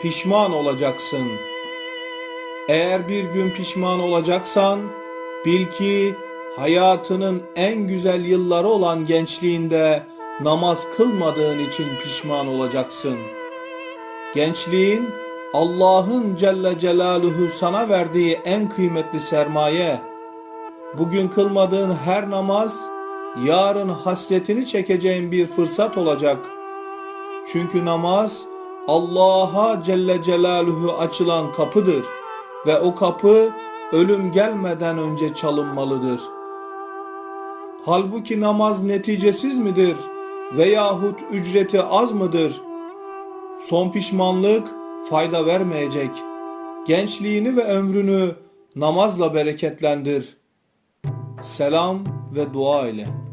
pişman olacaksın. Eğer bir gün pişman olacaksan bil ki hayatının en güzel yılları olan gençliğinde namaz kılmadığın için pişman olacaksın. Gençliğin Allah'ın Celle Celaluhu sana verdiği en kıymetli sermaye. Bugün kılmadığın her namaz yarın hasretini çekeceğin bir fırsat olacak. Çünkü namaz Allah'a Celle Celaluhu açılan kapıdır ve o kapı ölüm gelmeden önce çalınmalıdır. Halbuki namaz neticesiz midir veyahut ücreti az mıdır? Son pişmanlık fayda vermeyecek. Gençliğini ve ömrünü namazla bereketlendir. Selam ve dua ile.